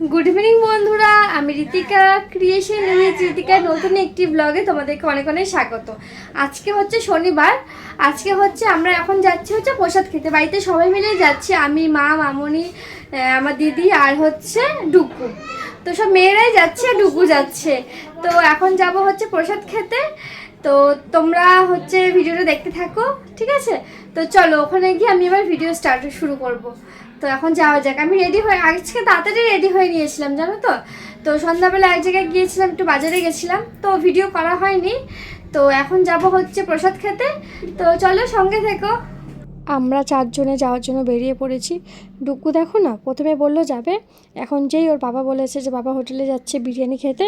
Good evening বন্ধুরা। আমি Ritika creation with ঋতিকার নতুন একটি ব্লগে তোমাদেরকে অনেক অনেক স্বাগত। আজকে হচ্ছে শনিবার। আজকে হচ্ছে আমরা এখন যাচ্ছি হচ্ছে প্রসাদ খেতে। বাড়িতে সবাই মিলে যাচ্ছি। আমি, মা, মামনি আমার দিদি আর হচ্ছে ডুকু। তো সব মেয়েরাই যাচ্ছে ডুকু যাচ্ছে। তো এখন যাব হচ্ছে প্রসাদ খেতে। তো তোমরা হচ্ছে ভিডিওটা দেখতে থাকো, ঠিক আছে? তো চলো, ওখানে গিয়ে আমি এবার ভিডিও স্টার্ট শুরু করব। তো এখন যাওয়া যাক। আমি রেডি হয়ে আজকে তাড়াতাড়ি রেডি হয়ে নিয়েছিলাম, জানো তো? তো সন্ধ্যাবেলা এক জায়গায় গিয়েছিলাম, একটু বাজারে গেছিলাম। তো ভিডিও করা হয়নি। তো এখন যাব হচ্ছে প্রসাদ খেতে। তো চলো সঙ্গে থেকো। আমরা চারজনে যাওয়ার জন্য বেরিয়ে পড়েছি। ডুকু দেখো না, প্রথমে বলল, যাবে? এখন যেই ওর বাবা বলেছে যে, বাবা হোটেলে যাচ্ছে বিরিয়ানি খেতে,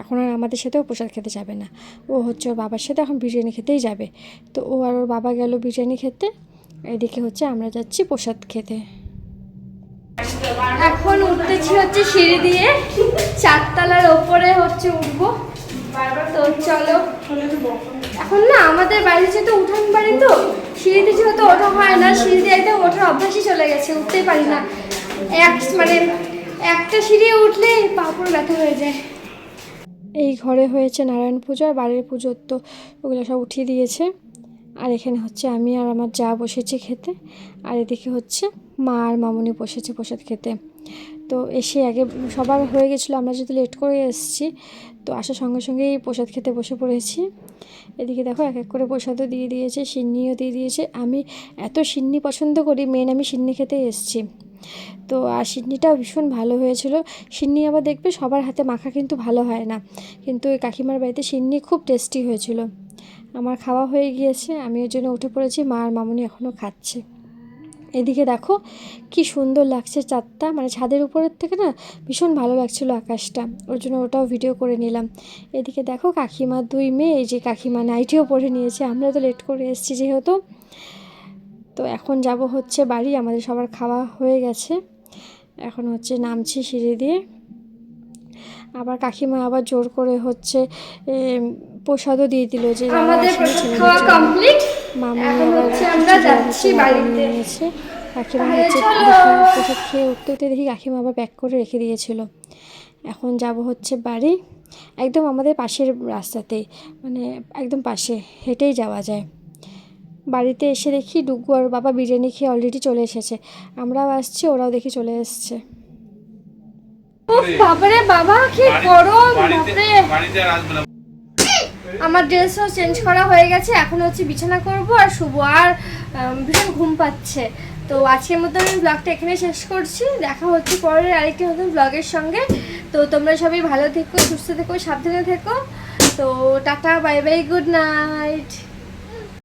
এখন আর আমাদের সাথেও প্রসাদ খেতে যাবে না। ও হচ্ছে ওর বাবার সাথে এখন বিরিয়ানি খেতেই যাবে। তো ও আর ওর বাবা গেল বিরিয়ানি খেতে। এদিকে হচ্ছে আমরা যাচ্ছি প্রসাদ খেতে। এখন হচ্ছে সিঁড়ি দিয়ে চারতলার ওপরে হচ্ছে উঠবো। তো চলো। এখন না আমাদের বাড়ি যেহেতু উঠান বাড়ি তো, সিঁড়িতে যেহেতু ওঠা হয় না, সিঁড়ি দিয়ে একদম ওঠার অভ্যাসই চলে গেছে, উঠতেই পারি না। এক মানে একটা সিঁড়ি উঠলে পাপড় ব্যথা হয়ে যায়। এই ঘরে হয়েছে নারায়ণ পুজো আর বাড়ির পুজোর তো ওগুলো সব উঠিয়ে দিয়েছে। আর এখানে হচ্ছে আমি আর আমার যা বসেছি খেতে, আর এদিকে হচ্ছে মা আর মামুনি বসেছে প্রসাদ খেতে। তো এসে আগে সবার হয়ে গেছিল, আমরা যদি লেট করে এসেছি, তো আসার সঙ্গে সঙ্গেই প্রসাদ খেতে বসে পড়েছি। এদিকে দেখো এক এক করে প্রসাদও দিয়ে দিয়েছে, সিন্নিও দিয়ে দিয়েছে। আমি এত সিন্নি পছন্দ করি মেন আমি সিন্নি খেতে এসেছি। তো আর সিন্নিটাও ভীষণ ভালো হয়েছিল। সিন্নি আবার দেখবে সবার হাতে মাখা কিন্তু ভালো হয় না। কিন্তু ওই কাকিমার বাড়িতে সিন্নি খুব টেস্টি হয়েছিল। আমার খাওয়া হয়ে গিয়েছে, আমি ওর জন্য উঠে পড়েছি, মা আর মামুনি এখনও খাচ্ছে। এদিকে দেখো কি সুন্দর লাগছে চাঁদটা। মানে ছাদের উপরের থেকে না ভীষণ ভালো লাগছিল আকাশটা। ওর জন্য ওটাও ভিডিও করে নিলাম। এদিকে দেখো কাকিমার দুই মেয়ে এই যে কাকিমা নাইটিও পরে নিয়েছে। আমরা তো লেট করে এসেছি যেহেতু। তো এখন যাব হচ্ছে বাড়ি আমাদের সবার খাওয়া হয়ে গেছে। এখন হচ্ছে নামছি সিঁড়ি দিয়ে। আবার কাকিমা আবার জোর করে হচ্ছে প্রসাদও দিয়ে দিল যে আমাদের কমপ্লিট মামনি এখন আমরা যাচ্ছি বাড়িতে। মামনি নিয়েছে কাকিমা হচ্ছে প্রসাদ খেয়ে উঠতে উঠতে দেখি কাকিমা আবার প্যাক করে রেখে দিয়েছিল। এখন যাব হচ্ছে বাড়ি একদম আমাদের পাশের রাস্তাতেই মানে একদম পাশে হেঁটেই যাওয়া যায়। বাড়িতে এসে দেখি ডুগু আর বাবা বিরিয়ানি খেয়ে অলরেডি চলে এসেছে। আমরাও আসছি ওরাও দেখি চলে এসছে। বাবারে বাবা কি গরম বাপরে বাড়িতে আর আসবে না আমার ড্রেসও চেঞ্জ করা হয়ে গেছে, এখন হচ্ছে বিছানা করব আর শুভ আর ভীষণ ঘুম পাচ্ছে। তো আজকের মতো আমি ব্লগটা এখানে শেষ করছি। দেখা হচ্ছে পরের আরেকটি নতুন ব্লগের সঙ্গে। তো তোমরা সবাই ভালো থেকো, সুস্থ থেকো, সাবধানে থেকো। তো tata bye bye good night